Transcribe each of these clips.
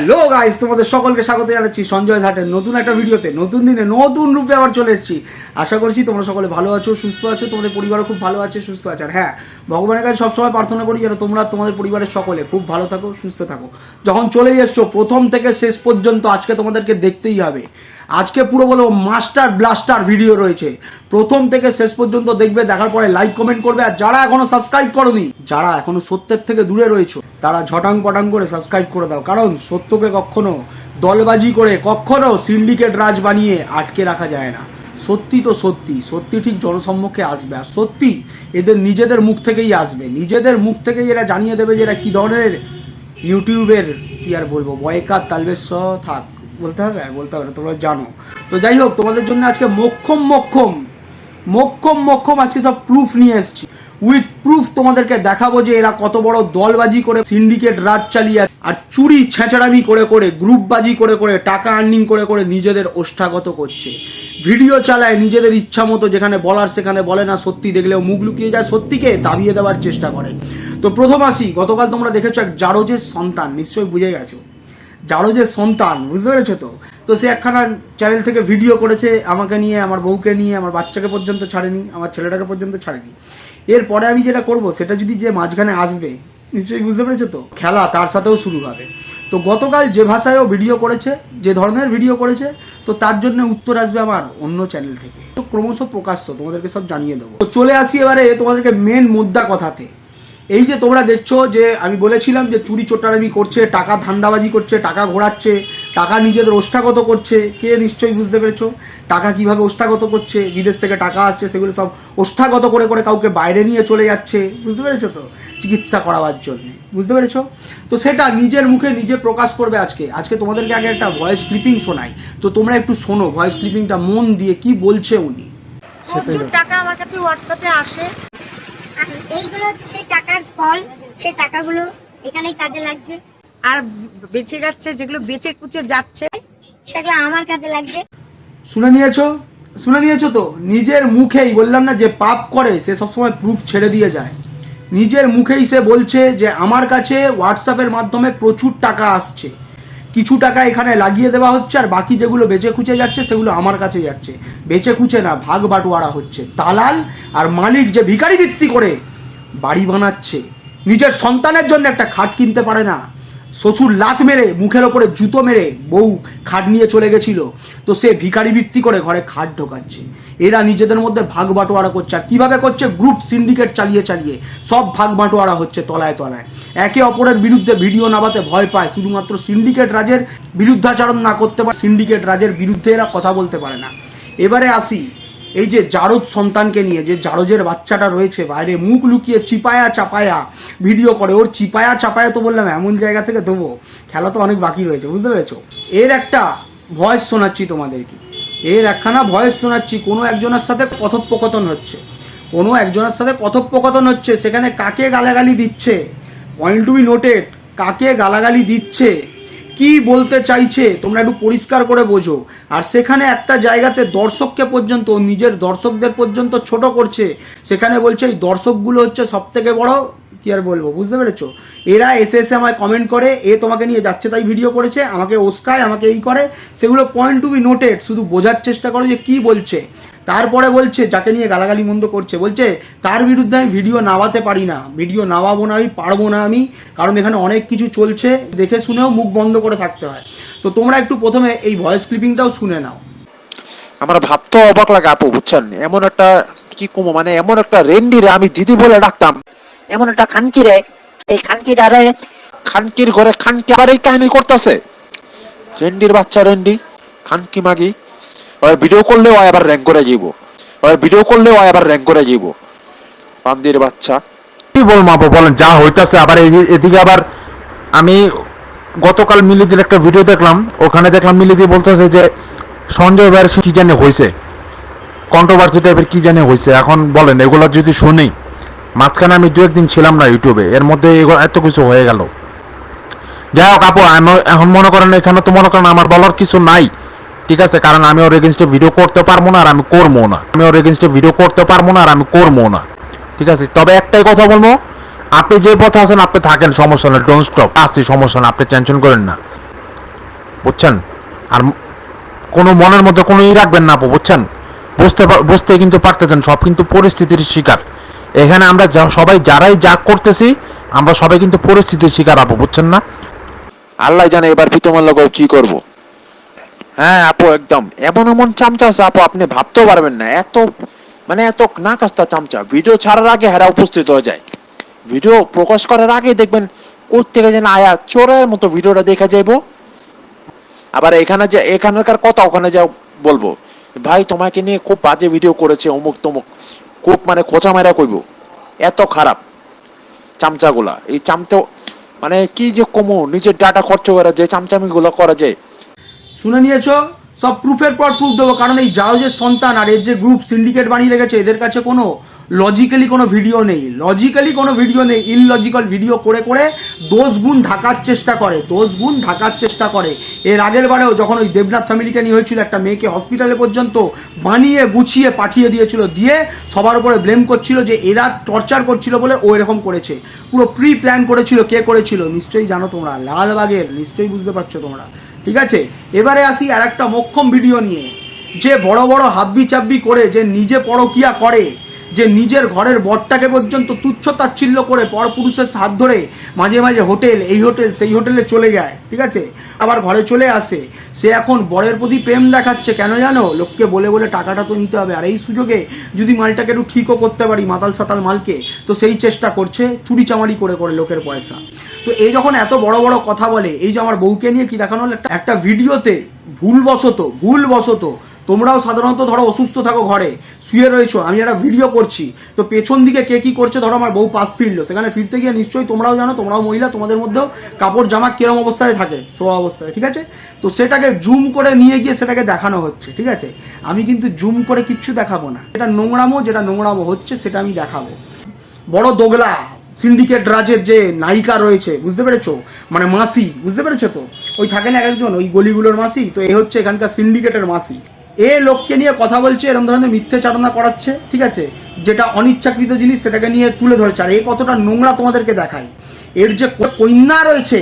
Hello guys তোমাদের সকলকে স্বাগত জানাচ্ছি সঞ্জয় ঘাটের নতুন একটা ভিডিওতে। নতুন দিনে নতুন রূপে আবার চলে এসেছি। আশা করছি তোমরা সকলে ভালো আছো, সুস্থ আছো, তোমাদের পরিবারও খুব ভালো আছে, সুস্থ আছে। আর হ্যাঁ ভগবানের কাছে সবসময় প্রার্থনা করি যেন তোমরা তোমাদের পরিবারের সকলে খুব ভালো থাকো, সুস্থ থাকো। যখন চলেই এসছো, প্রথম থেকে শেষ পর্যন্ত আজকে তোমাদেরকে দেখতেই হবে। আজকে পুরো বলো মাস্টার ব্লাস্টার ভিডিও রয়েছে। প্রথম থেকে শেষ পর্যন্ত দেখবে, দেখার পরে লাইক কমেন্ট করবে। আর যারা এখনও সাবস্ক্রাইব করনি, যারা এখনও সত্যের থেকে দূরে রয়েছে, তারা ঝটাং পটাং করে সাবস্ক্রাইব করে দাও। কারণ সত্যকে কখনো দলবাজি করে, কখনো সিন্ডিকেট রাজ বানিয়ে আটকে রাখা যায় না। সত্যি তো সত্যি সত্যি ঠিক জনসম্মুখে আসবে। আর সত্যি এদের নিজেদের মুখ থেকেই আসবে। নিজেদের মুখ থেকেই এরা জানিয়ে দেবে যে এরা কী ধরনের ইউটিউবের, কি আর বলব বয়কার তালবেশ থাক। বলতে হবে? আর বলতে হবে না, তোমরা জানো। তো যাই হোক, তোমাদের জন্য আজকে মক্ষম মক্ষম মক্ষম মক্ষম আজকে সব প্রুফ নিয়ে এসেছি। উইথ প্রুফ তোমাদেরকে দেখাবো যে এরা কত বড় দলবাজি করে সিন্ডিকেট রাজ চালিয়ে আর চুরি ছেঁচড়ামি করে করে, গ্রুপবাজি করে করে, টাকা আর্নিং করে করে নিজেদের ওষ্ঠাগত করছে। ভিডিও চালায় নিজেদের ইচ্ছা মতো, যেখানে বলার সেখানে বলে না, সত্যি দেখলেও মুখ লুকিয়ে যায়, সত্যিকে দাবিয়ে দেওয়ার চেষ্টা করে। তো প্রথম আসি, গতকাল তোমরা দেখেছ এক জারোজের সন্তান, নিশ্চয়ই বুঝে গেছো। যারও যে সন্তান, বুঝতে পেরেছ তো? তো সে একখানা চ্যানেল থেকে ভিডিও করেছে আমাকে নিয়ে, আমার বউকে নিয়ে, আমার বাচ্চাকে পর্যন্ত ছাড়েনি, আমার ছেলেটাকে পর্যন্ত ছাড়েনি। এরপরে আমি যেটা করব, সেটা যদি যে মাঝখানে আসবে, নিশ্চয়ই বুঝতে পেরেছ তো? খেলা তার সাথেও শুরু হবে। তো গতকাল যে ভাষায়ও ভিডিও করেছে, যে ধরনের ভিডিও করেছে, তো তার জন্য উত্তর আসবে আমার অন্য চ্যানেল থেকে। তো ক্রমশ প্রকাশ্য, তোমাদেরকে সব জানিয়ে দেবো। তো চলে আসি এবারে তোমাদেরকে মেন মুদ্রা কথাতে। এই যে তোমরা দেখছ যে আমি বলেছিলাম যে চুরি চোটারামি করছে, টাকা ধান্দাবাজি করছে, টাকা ঘোরাচ্ছে, টাকা নিজেদের ওষ্ঠাগত করছে। কে নিশ্চয়ই বুঝতে পেরেছ? টাকা কীভাবে ওষ্ঠাগত করছে? বিদেশ থেকে টাকা আসছে, সেগুলো সব ওষ্ঠাগত করে করে কাউকে বাইরে নিয়ে চলে যাচ্ছে। বুঝতে পেরেছ তো? চিকিৎসা করাবার জন্য। বুঝতে পেরেছ? তো সেটা নিজের মুখে নিজে প্রকাশ করবে আজকে। আজকে তোমাদেরকে আগে একটা ভয়েস ক্লিপিং শোনাই। তো তোমরা একটু শোনো ভয়েস ক্লিপিংটা মন দিয়ে কি বলছে উনি? টাকা আমার কাছে হোয়াটসঅ্যাপে আসে। এইগুলো সেই টাকার ফল সেই টাকাগুলো এখানেই কাজে লাগছে। আর বেঁচে যাচ্ছে যেগুলো বেঁচে কুচে যাচ্ছে। সেগুলো আমার কাজে লাগছে। শুনে নিয়েছো? শুনে নিয়েছো তো? নিজের মুখেই বললাম না যে পাপ করে সে সবসময় প্রুফ ছেড়ে দিয়ে যায়। নিজের মুখেই সে বলছে যে আমার কাছে হোয়াটসঅ্যাপের মাধ্যমে প্রচুর টাকা আসছে। কিছু টাকা এখানে লাগিয়ে দেওয়া হচ্ছে আর বাকি যেগুলো বেচে খুঁচে যাচ্ছে সেগুলো আমার কাছে যাচ্ছে। বেচে খুঁচে না, ভাগ বাটোয়ারা হচ্ছে। দালাল আর মালিক যে ভিখারি ভিত্তি করে বাড়ি বানাচ্ছে, নিজের সন্তানের জন্য একটা খাট কিনতে পারে না। শ্বশুর লাত মেরে, মুখের ওপরে জুতো মেরে বউ খাট নিয়ে চলে গেছিল। তো সে ভিখারি ভিত্তি করে ঘরে খাট ঢোকাচ্ছে। এরা নিজেদের মধ্যে ভাগ বাটোয়ারা করছে। আর কীভাবে করছে? গ্রুপ সিন্ডিকেট চালিয়ে চালিয়ে। সব ভাগ বাটোয়ারা হচ্ছে তলায় তলায়। একে অপরের বিরুদ্ধে ভিডিও নামাতে ভয় পায়। শুধুমাত্র সিন্ডিকেট রাজের বিরুদ্ধাচরণ না করতে পারে। সিন্ডিকেট রাজের বিরুদ্ধে এরা কথা বলতে পারে না। এবারে আসি এই যে জারদ সন্তানকে নিয়ে, যে জারজের বাচ্চাটা রয়েছে, বাইরে মুখ লুকিয়ে চিপায়া চাপায়া ভিডিও করে, ওর চিপায়া চাপায়া তো বললাম, এমন জায়গা থেকে দেবো। খেলা তো অনেক বাকি রয়েছে, বুঝতে পেরেছ? এর একটা ভয়েস শোনাচ্ছি তোমাদেরকে। এর একখানা ভয়েস শোনাচ্ছি, কোনো একজনের সাথে কথোপকথন হচ্ছে। কোনো একজনের সাথে কথোপকথন হচ্ছে, সেখানে কাকে গালাগালি দিচ্ছে? পয়েন্ট টু বি নোটেড কাকে গালাগালি দিচ্ছে? কি বলতে চাইছে, তোমরা একটু পরিষ্কার করে বোঝো। আর সেখানে একটা জায়গাতে দর্শককে পর্যন্ত, নিজের দর্শকদের পর্যন্ত ছোট করছে। সেখানে বলছে, এই দর্শকগুলো হচ্ছে সব থেকে বড়। কি আর বলব, বুঝতে পেরেছ? এরা এসে এসে আমায় কমেন্ট করে, এ তোমাকে নিয়ে যাচ্ছে তাই ভিডিও করেছে, আমাকে ওস্কায়, আমাকে এই করে। সেগুলো পয়েন্ট টু বি নোটেড শুধু বোঝার চেষ্টা করো যে কি বলছে। তারপরে বলছে যাকে নিয়ে গালাগালি মন্দ করছে বলছে তার বিরুদ্ধে আমি ভিডিও নামাতে পারি না। ভিডিও নামাবো না আমি পারব না আমি। কারণ এখানে অনেক কিছু চলছে। দেখে শুনেও মুখ বন্ধ করে থাকতে হয়। তো তোমরা একটু প্রথমে এই ভয়েস ক্লিপিংটাও শুনে নাও। আমার ভাবতে অবাক লাগে আপু বুঝছেন? এমন একটা কি কমো মানে এমন একটা রেন্ডি রে আমি দিদি বলে ডাকতাম। এমন একটা খানকি রে এই খানকি ডারে খানকির ঘরে খানকি আবার এই কাহিনী করতেছে। রেন্ডির বাচ্চা রেন্ডি। খানকি মাগি। ওই ভিডিও করলেও আয়, আবার র্যাঙ্ক করে যাইব। ওই ভিডিও করলেও আয়, আবার র্যাঙ্ক করে যাইব। বান্দির বাচ্চা। কি বলব আপু বলেন, যা হইতাছে, আবার এদিকে আবার আমি গতকাল মিলিদির একটা ভিডিও দেখলাম, ওখানে দেখলাম মিলিদি বলতেছে যে, সঞ্জয় ভাইয়ের কি জানে হয়েছে কন্ট্রোভার্সি টাইপের কি জানে হয়েছে এখন বলেন, এগুলো যদি শুনি, মাঝখানে আমি দু একদিন ছিলাম না ইউটিউবে এর মধ্যে এগুলো এত কিছু হয়ে গেল। যাই হোক, আপু এখন মনে করেন এখানে তো মনে করেন আমার বলার কিছু নাই। ঠিক আছে, কারণ আমি ওর এগেনস্টে ভিডিও করতে পারব না আর আমি করব না। আমি ওর এগেনস্টে ভিডিও করতে পারব না আর আমি করব না। ঠিক আছে, তবে একটাই কথা বলব, আপনি যে পথে আছেন, আপনি থাকেন, সমস্যা নেই ডোন্ট স্টপ আসছি, সমস্যা না আপনি টেনশন করেন না। বুঝছেন? আর কোনো মনের মধ্যে কোনো ই রাখবেন না আপু, বুঝছেন? বুঝতে বুঝতে কিন্তু পারতেছেন, সব কিন্তু পরিস্থিতির শিকার। এখানে আমরা সবাই যারাই যা করতেছি, আমরা সবাই কিন্তু পরিস্থিতির শিকার আপু, বুঝছেন না? আল্লাহ জানে এবার লোক কি করব। হ্যাঁ আপু, একদম। এমন এমন চামচা আছে, আপু, আপনি ভাবতেও পারবেন না। এত মানে এত না কাস্তা চামচা। ভিডিও ছাড়ার আগে হেরা উপস্থিত হয়ে যায়। ভিডিও প্রকাশ করার আগে দেখবেন থেকে যেন আয়া চোরের মতো ভিডিওটা দেখা যাইবো। আবার এখানে যে, এখানকার কথা ওখানে যা বলব, ভাই, তোমাকে নিয়ে খুব বাজে ভিডিও করেছে অমুক তমুক। খুব মানে খোঁচা মেরা কইব। এত খারাপ চামচাগুলা। এই চামচা মানে কি যে কমো, নিজের ডাটা খরচ করা যে চামচামিগুলো করা যায়। শুনে নিয়েছো? সব প্রুফের পর প্রুফ দেবো, কারণ এই জাহাজের সন্তান আর এর যে গ্রুপ সিন্ডিকেট বানিয়ে রেখেছে, এদের কাছে কোনো লজিক্যালি কোনো ভিডিও নেই। লজিক্যালি কোনো ভিডিও নেই ইললজিক্যাল ভিডিও করে করে দোষ গুণ ঢাকার চেষ্টা করে, দোষ গুণ ঢাকার চেষ্টা করে। এর আগের বারেও যখন ওই দেবনাথ ফ্যামিলিকে নিয়ে হয়েছিল, একটা মেয়েকে হসপিটালে পর্যন্ত বানিয়ে, গুছিয়ে পাঠিয়ে দিয়েছিল, দিয়ে সবার উপরে ব্লেম করছিল যে এরা টর্চার করছিল বলে ও এরকম করেছে। পুরো প্রি প্ল্যান করেছিল, কে করেছিল? নিশ্চয়ই জানো তোমরা, লালবাগের, নিশ্চয়ই বুঝতে পারছ তোমরা। ঠিক আছে? এবারে আসি আর একটা মক্ষম ভিডিও নিয়ে। যে বড় বড় হাব্বি চাব্বি করে, যে নিজে পরকিয়া করে যে নিজের ঘরের বরটাকে পর্যন্ত তুচ্ছ তাচ্ছিল্য করে পরপুরুষের হাত ধরে মাঝে মাঝে হোটেল, এই হোটেল, সেই হোটেলে চলে যায়, ঠিক আছে? আবার ঘরে চলে আসে। সে এখন বরের প্রতি প্রেম দেখাচ্ছে, কেন জানো? লোককে বলে বলে টাকাটা তো নিতে হবে। আর এই সুযোগে যদি মালটাকে একটু ঠিকও করতে পারি, মাতাল সাতাল মালকে, তো সেই চেষ্টা করছে, চুরি চামারি করে করে লোকের পয়সা। তো এই যখন এত বড় বড় কথা বলে, এই যে আমার বউকে নিয়ে কি দেখানো হলো? একটা- একটা ভিডিওতে ভুলবশত ভুলবশত তোমরাও সাধারণত ধরো অসুস্থ থাকো ঘরে, শুয়ে রয়েছো, আমি একটা ভিডিও করছি, তো পেছন দিকে কে কি করছে ধরো আমার বউ পাশ ফিরলো, সেখানে ফিরতে গিয়ে নিশ্চয়ই তোমরাও জানো, তোমরাও মহিলা, তোমাদের মধ্যেও কাপড় জামা কিরম অবস্থায় থাকে, শোয়া অবস্থায়, ঠিক আছে? তো সেটাকে জুম করে নিয়ে গিয়ে সেটাকে দেখানো হচ্ছে, ঠিক আছে? আমি কিন্তু জুম করে কিচ্ছু দেখাবো না। এটা নোংরামো, যেটা নোংরামো হচ্ছে, সেটা আমি দেখাবো। বড় দোগলা সিন্ডিকেট রাজের যে নায়িকা রয়েছে, বুঝতে পেরেছ? মানে মাসি, বুঝতে পেরেছ তো? ওই থাকে না একজন, ওই গলিগুলোর মাসি, তো এ হচ্ছে এখানকার সিন্ডিকেটের মাসি। এ লোককে নিয়ে কথা বলছে এরকম ধরনের মিথ্যে চারণা করাচ্ছে, ঠিক আছে? যেটা অনিচ্ছাকৃত জিনিস সেটাকে নিয়ে তুলে ধরেছে। আর এ কতটা নোংরা তোমাদেরকে দেখায়। এর যে কন্যা রয়েছে,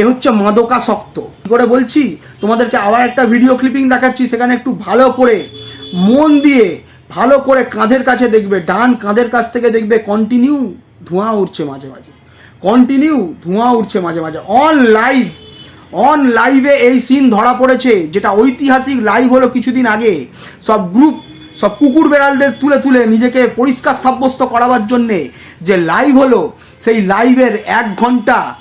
এ হচ্ছে মাদকাসক্ত। কী করে বলছি? তোমাদেরকে আবার একটা ভিডিও ক্লিপিং দেখাচ্ছি, সেখানে একটু ভালো করে মন দিয়ে, ভালো করে কাঁধের কাছে দেখবে, ডান কাঁধের কাছ থেকে দেখবে কন্টিনিউ ধোঁয়া উঠছে মাঝে মাঝে। কন্টিনিউ ধোঁয়া উঠছে মাঝে মাঝে। অন লাইভ অন লাইভে এই সিন ধরা পড়েছে, যেটা ঐতিহাসিক লাইভ হলো কিছুদিন আগে। সব গ্রুপ সব কুকুর বেড়ালদের তুলে তুলে নিজেকে পরিষ্কার সাব্যস্ত করাবার জন্যে যে লাইভ হলো, সেই লাইভের এক ঘণ্টা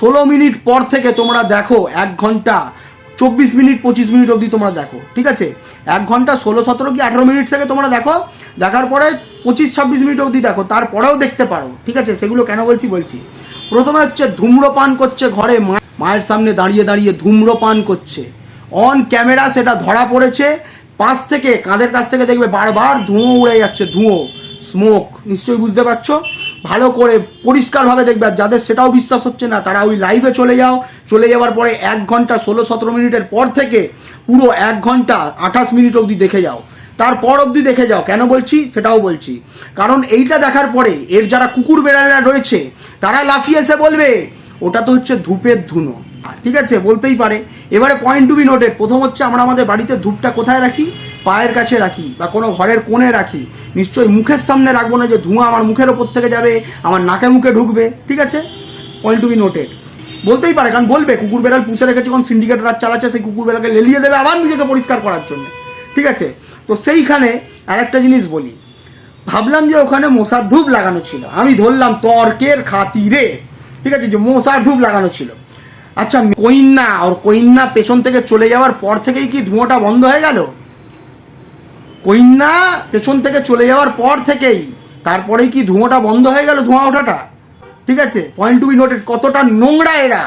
ষোলো মিনিট পর থেকে তোমরা দেখো, এক ঘণ্টা চব্বিশ মিনিট, পঁচিশ মিনিট অবধি তোমরা দেখো, ঠিক আছে? এক ঘণ্টা ষোলো, সতেরো কি আঠেরো মিনিট থেকে তোমরা দেখো, দেখার পরে পঁচিশ, ছাব্বিশ মিনিট অবধি দেখো, তারপরেও দেখতে পারো, ঠিক আছে? সেগুলো কেন বলছি বলছি। প্রথমে হচ্ছে ধূম্রপান করছে ঘরে মা- মায়ের সামনে দাঁড়িয়ে দাঁড়িয়ে ধূম্রপান করছে। অন ক্যামেরা সেটা ধরা পড়েছে। পাশ থেকে, কাঁধের কাছ থেকে দেখবে বারবার ধুঁয়ো উড়ে যাচ্ছে, ধুঁয়ো স্মোক নিশ্চয়ই বুঝতে পারছ? ভালো করে পরিষ্কারভাবে দেখবে। আর যাদের সেটাও বিশ্বাস হচ্ছে না, তারা ওই লাইভে চলে যাও। চলে যাওয়ার পরে এক ঘণ্টা ষোলো সতেরো মিনিটের পর থেকে পুরো এক ঘণ্টা আঠাশ মিনিট অবধি দেখে যাও। তারপর অবধি দেখে যাও। কেন বলছি? সেটাও বলছি। কারণ এইটা দেখার পরে এর যারা কুকুর বেড়ালেরা রয়েছে, তারা লাফিয়ে এসে বলবে ওটা তো হচ্ছে ধূপের ধুনো। ঠিক আছে? বলতেই পারে। এবারে পয়েন্ট টু বি নোটেড প্রথম হচ্ছে আমরা আমাদের বাড়িতে ধূপটা কোথায় রাখি? পায়ের কাছে রাখি বা কোনো ঘরের কোণে রাখি। নিশ্চয়ই মুখের সামনে রাখব না যে ধোঁয়া আমার মুখের ওপর থেকে যাবে, আমার নাকে মুখে ঢুকবে। ঠিক আছে? পয়েন্ট টু বি নোটেড বলতেই পারে, কারণ বলবে, কুকুর বেড়াল পুষে রেখেছে যখন সিন্ডিকেট রাত চালাচ্ছে, সেই কুকুর বেড়ালকে লেলিয়ে দেবে, আবার নিজেকে পরিষ্কার করার জন্য। ঠিক আছে? তো সেইখানে আরেকটা জিনিস বলি। ভাবলাম যে ওখানে মশার ধূপ লাগানো ছিল। আমি ধরলাম, তর্কের খাতিরে। ঠিক আছে, যে মশার ধূপ লাগানো ছিল। আচ্ছা কইন্না, ওর কইন্না পেছন থেকে চলে যাওয়ার পর থেকেই কি ধোঁয়াটা বন্ধ হয়ে গেল? কইন্না পেছন থেকে চলে যাওয়ার পর থেকেই তারপরেই কি ধোঁয়াটা বন্ধ হয়ে গেল, ধোঁয়া ওঠাটা? ঠিক আছে পয়েন্ট টু বি নোটেড কতটা নোংরা এরা,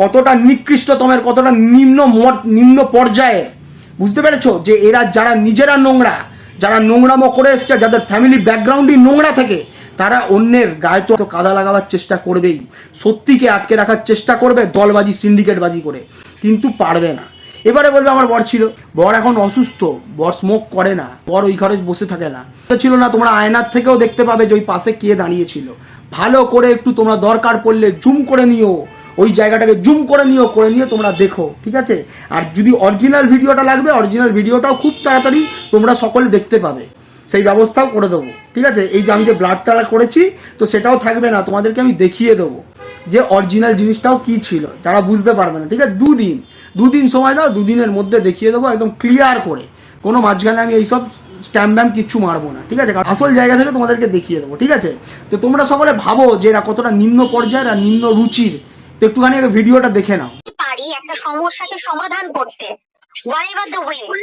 কতটা নিকৃষ্টতমের, কতটা নিম্ন নিম্ন পর্যায়ের। বুঝতে পেরেছ? যে এরা, যারা নিজেরা নোংরা, যারা নোংরামো করে এসছে, যাদের ফ্যামিলি ব্যাকগ্রাউন্ডই নোংরা থাকে তারা অন্যের গায়ে তো কাদা লাগাবার চেষ্টা করবেই। সত্যিকে আটকে রাখার চেষ্টা করবে দলবাজি, সিন্ডিকেটবাজি করে। কিন্তু পারবে না। এবারে বলবে আমার বর ছিল। বর এখন অসুস্থ। বর স্মোক করে না। বর ওই ঘরে বসে থাকে না। তো ছিল না, তোমরা আয়নার থেকেও দেখতে পাবে যে ওই পাশে কে দাঁড়িয়েছিল ভালো করে একটু তোমরা দরকার পড়লে জুম করে নিও। ওই জায়গাটাকে জুম করে নিও, করে নিয়ে তোমরা দেখো, ঠিক আছে? আর যদি অরিজিনাল ভিডিওটা লাগবে অরিজিনাল ভিডিওটাও খুব তাড়াতাড়ি তোমরা সকলে দেখতে পাবে। সেই ব্যবস্থাও করে দেবো, ঠিক আছে? এই যে আমি যে ব্লাড টালা করেছি, তো সেটাও থাকবে না, তোমাদেরকে আমি দেখিয়ে দেবো যে অরিজিনাল জিনিসটাও কি ছিল, যারা বুঝতে পারবে না, ঠিক আছে? দুদিন দুদিন সময় দাও, দুদিনের মধ্যে দেখিয়ে দেবো, একদম ক্লিয়ার করে। কোনো মাঝখানে আমি এইসব স্ট্যাম্প ব্যাম্প কিচ্ছু মারবো না, ঠিক আছে? আসল জায়গা থেকে তোমাদেরকে দেখিয়ে দেবো, ঠিক আছে? তো তোমরা সকলে ভাবো যে এরা কতটা নিম্ন পর্যায়ের আর নিম্ন রুচির। তো একটুখানি ভিডিওটা দেখে নাও। পারি একটা সমস্যাকে সমাধান করতে। ওয়াই এভার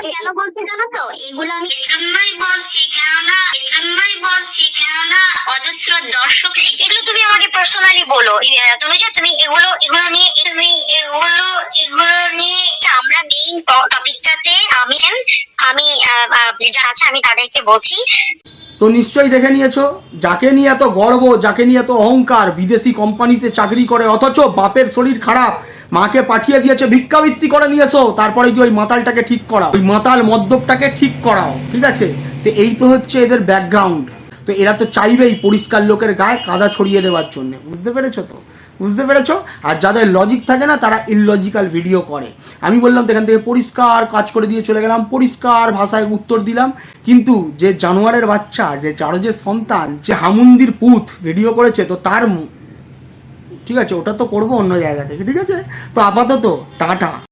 কেন বলছি জানো তো? এগুলো আমি এজন্যই বলছি কেননা এজন্যই বলছি কেননা অজস্র দর্শক এগুলো তুমি আমাকে পার্সোনালি বলো তুমি যে তুমি এগুলো এগুলো নিয়ে তুমি এগুলো এগুলো নিয়ে আমরা মেইন টপিকটাতে আমি আমি আহ, আহ, যারা আছে আমি তাদেরকে বলছি। তো নিশ্চয়ই দেখে নিয়েছো যাকে নিয়ে এত গর্ব যাকে নিয়ে এত অহংকার বিদেশি কোম্পানিতে চাকরি করে অথচ বাপের শরীর খারাপ মাকে পাঠিয়ে দিয়েছে, ভিক্ষাবৃত্তি করে নিয়েছো তারপরে কি ওই মাতালটাকে ঠিক করাও। ওই মাতাল মদ্যপটাকে ঠিক করাও। ঠিক আছে? তো এই তো হচ্ছে এদের ব্যাকগ্রাউন্ড তো এরা তো চাইবেই পরিষ্কার লোকের গায়ে কাদা ছড়িয়ে দেওয়ার জন্য। বুঝতে পেরেছ তো? বুঝতে পেরেছ? আর যাদের লজিক থাকে না, তারা ইললজিক্যাল ভিডিও করে। আমি বললাম তো এখান থেকে পরিষ্কার কাজ করে দিয়ে চলে গেলাম, পরিষ্কার ভাষায় উত্তর দিলাম। কিন্তু যে জানোয়ারের বাচ্চা, যে চারজের সন্তান, যে হামুন্দির পুত ভিডিও করেছে, তো তার ঠিক আছে ওটা তো করব অন্য জায়গা থেকে ঠিক আছে? তো আপাতত টাটা।